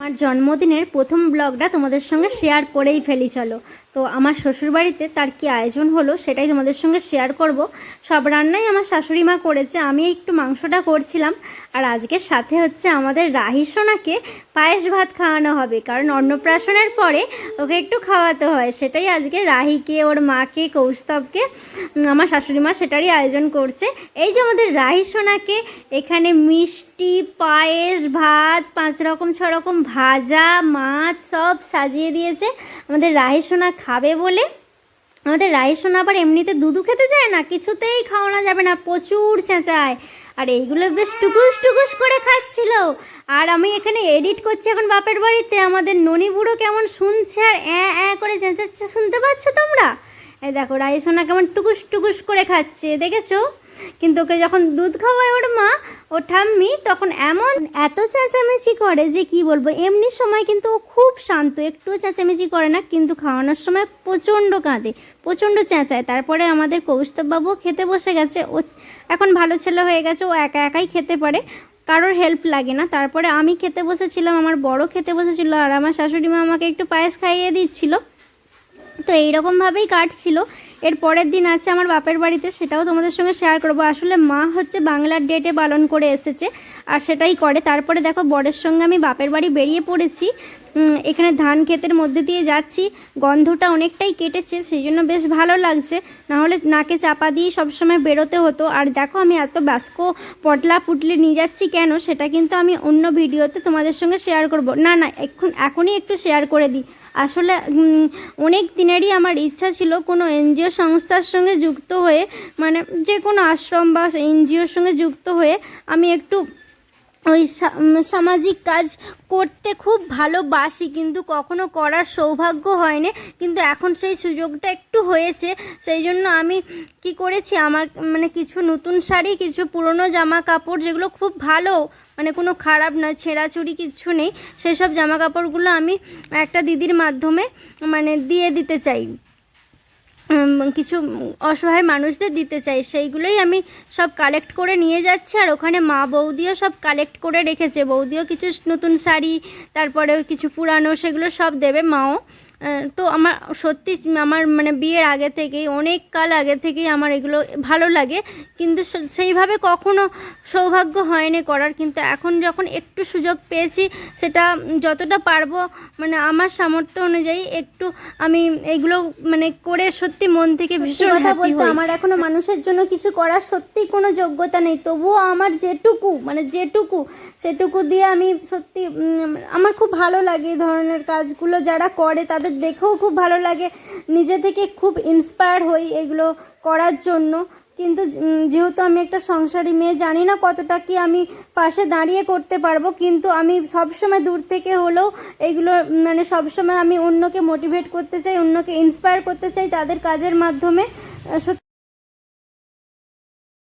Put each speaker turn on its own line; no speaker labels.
আমার জন্মদিনের প্রথম ব্লগটা তোমাদের সঙ্গে শেয়ার করেই ফেলি চলো। তো আমার শ্বশুরবাড়িতে তার কি আয়োজন হলো সেটাই তোমাদের সঙ্গে শেয়ার করব। সব রান্নাই আমার শাশুড়ি মা করেছে, আমি একটু মাংসটা করছিলাম। আর আজকের সাথে হচ্ছে আমাদের রাহি সোনাকে পায়েস ভাত খাওয়ানো হবে, কারণ অন্নপ্রাশনের পরে ওকে একটু খাওয়াতে হয়। সেটাই আজকে রাহিকে, ওর মাকে, কৌস্তবকে আমার শাশুড়ি মা সেটারই আয়োজন করছে। এই যে আমাদের রাহি সোনাকে, এখানে মিষ্টি, পায়েস, ভাত, পাঁচ রকম, ছ রকম ভাজা, মাছ সব সাজিয়ে দিয়েছে। আমাদের রাহি সোনা খাবে বলে? আমাদের রাইসন সোনা আবার এমনিতে দুধু খেতে চায় না? কিছুতেই খাওয়ানো যাবে না, প্রচুর চেঁচায়। আর এইগুলো বেশ টুকুস টুকুস করে খাচ্ছিল। আর আমি এখানে এডিট করছি এখন বাপের বাড়িতে। আমাদের ননি বুড়ো কেমন শুনছে আর অ্যাঁ করে চেঁচাচ্ছে, শুনতে পাচ্ছ তোমরা? এই দেখো রাইসোনা কেমন টুকুস টুকুস করে খাচ্ছে, দেখেছ? কিন্তু ওকে যখন দুধ খাওয়ায় ওর মা ও ঠাম্মি, তখন এমন এত চেঁচামেচি করে যে কি বলব, এমনি সময় কিন্তু ও খুব শান্ত, একটুও চেঁচামেচি করে না, কিন্তু খাওয়ানোর সময় প্রচণ্ড কাঁদে, প্রচণ্ড চেঁচায়। তারপরে আমাদের কৌস্তববাবুও খেতে বসে গেছে, ও এখন ভালো ছেলে হয়ে গেছে, ও একা একাই খেতে পারে, কারোর হেল্প লাগে না। তারপরে আমি খেতে বসেছিলাম, আমার বড় খেতে বসেছিল, আর আমার শাশুড়ি মা আমাকে একটু পায়েস খাইয়ে দিচ্ছিল। তো এইরকমভাবেই কাটছিল। এর পরের দিন আছে আমার বাপের বাড়িতে, সেটাও তোমাদের সঙ্গে শেয়ার করব। আসলে মা হচ্ছে বাংলার ডেটে পালন করে এসেছে, আর সেটাই করে। তারপরে দেখো, বরের সঙ্গে আমি বাপের বাড়ি বেরিয়ে পড়েছি। এখানে ধান ক্ষেতের মধ্যে দিয়ে যাচ্ছি। গন্ধটা অনেকটাই কেটেছে, সেই জন্য বেশ ভালো লাগছে। নাহলে নাকে চাপা দিয়ে সবসময় বেরোতে হতো। আর দেখো, আমি এত ব্যস্ক পটলা পুটলি নিয়ে যাচ্ছি কেন, সেটা কিন্তু আমি অন্য ভিডিওতে তোমাদের সঙ্গে শেয়ার করব। না না, এখন, এখনই একটু শেয়ার করে দিই। আসলে অনেক দিনেরই আমার ইচ্ছা ছিল কোনো এনজিও সংস্থার সঙ্গে যুক্ত হয়ে মানে যে কোনো আশ্রম বা এনজিওর সঙ্গে যুক্ত হয়ে আমি একটু ওই সামাজিক কাজ করতে খুব ভালোবাসি। কিন্তু কখনো করার সৌভাগ্য হয়নি। কিন্তু এখন সেই সুযোগটা একটু হয়েছে। সেই জন্য আমি কি করেছি, আমার মানে কিছু নতুন শাড়ি, কিছু পুরনো জামা কাপড় যেগুলো খুব ভালো মানে কোনো খারাপ নয়, ছেঁড়াছুড়ি কিছু নেই, সেসব জামা কাপড়গুলো আমি একটা দিদির মাধ্যমে মানে দিয়ে দিতে চাই। কিছু অসহায় মানুষদের দিতে চাই। সেইগুলোই আমি সব কালেক্ট করে নিয়ে যাচ্ছি আর ওখানে মা বৌদিও সব কালেক্ট করে রেখেছে। বৌদিও কিছু নতুন শাড়ি তারপরে কিছু পুরানো, সেগুলো সব দেবে মাও। তো আমার সত্যি আমার মানে বিয়ের আগে থেকেই অনেক কাল আগে থেকেই আমার এগুলো ভালো লাগে। কিন্তু সেইভাবে কখনো সৌভাগ্য হয়নি করার। কিন্তু এখন যখন একটু সুযোগ পেয়েছি সেটা যতটা পারব মানে আমার সামর্থ্য অনুযায়ী একটু আমি এগুলো মানে করে সত্যি মন থেকে ভীষণ কথা বলতে আমার এখনও মানুষের জন্য কিছু করার সত্যি কোনো যোগ্যতা নেই। তবুও আমার যেটুকু মানে যেটুকু সেটুকু দিয়ে আমি সত্যি আমার খুব ভালো লাগে এই ধরনের কাজগুলো যারা করে তাদের দেখেও খুব ভালো লাগে। নিজে থেকে খুব ইন্সপায়ার হই এগুলো করার জন্য। কিন্তু যেহেতু আমি একটা সংসারী মেয়ে, জানি না কতটা কি আমি পাশে দাঁড়িয়ে করতে পারব। কিন্তু আমি সবসময় দূর থেকে হলেও এগুলো মানে সবসময় আমি অন্যকে মোটিভেট করতে চাই, অন্যকে ইন্সপায়ার করতে চাই তাদের কাজের মাধ্যমে।